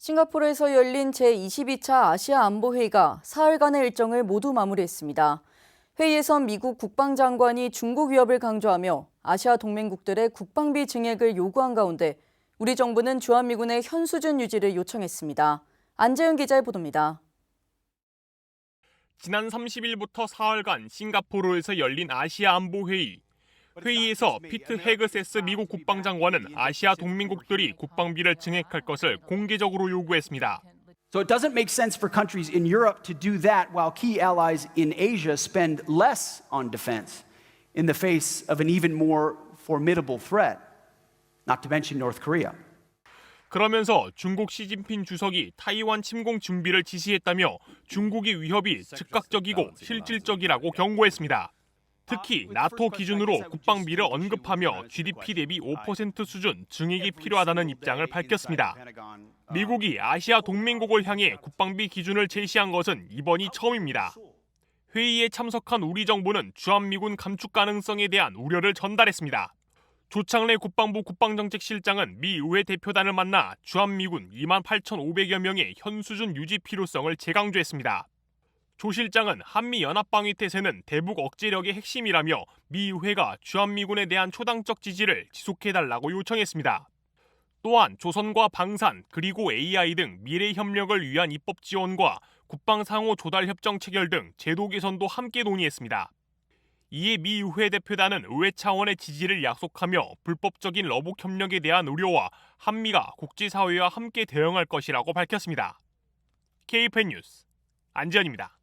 싱가포르에서 열린 제22차 아시아 안보회의가 사흘간의 일정을 모두 마무리했습니다. 회의에선 미국 국방장관이 중국 위협을 강조하며 아시아 동맹국들의 국방비 증액을 요구한 가운데 우리 정부는 주한미군의 현 수준 유지를 요청했습니다. 안재은 기자의 보도입니다. 지난 30일부터 사흘간 싱가포르에서 열린 아시아 안보 회의. 회의에서 피트 헤그세스 미국 국방장관은 아시아 동맹국들이 국방비를 증액할 것을 공개적으로 요구했습니다. So it doesn't make sense for countries in Europe to do that while key allies in Asia spend less on defense in the face of an even more formidable threat, not to mention North Korea. 그러면서 중국 시진핑 주석이 타이완 침공 준비를 지시했다며 중국의 위협이 즉각적이고 실질적이라고 경고했습니다. 특히 나토 기준으로 국방비를 언급하며 GDP 대비 5% 수준 증액이 필요하다는 입장을 밝혔습니다. 미국이 아시아 동맹국을 향해 국방비 기준을 제시한 것은 이번이 처음입니다. 회의에 참석한 우리 정부는 주한미군 감축 가능성에 대한 우려를 전달했습니다. 조창래 국방부 국방정책실장은 미 의회 대표단을 만나 주한미군 2만 8,500여 명의 현 수준 유지 필요성을 재강조했습니다. 조 실장은 한미 연합방위 태세는 대북 억제력의 핵심이라며 미 의회가 주한미군에 대한 초당적 지지를 지속해달라고 요청했습니다. 또한 조선과 방산 그리고 AI 등 미래 협력을 위한 입법 지원과 국방 상호 조달 협정 체결 등 제도 개선도 함께 논의했습니다. 이에 미 의회 대표단은 의회 차원의 지지를 약속하며 불법적인 러북 협력에 대한 우려와 한미가 국제사회와 함께 대응할 것이라고 밝혔습니다. KPN 뉴스 안지현입니다.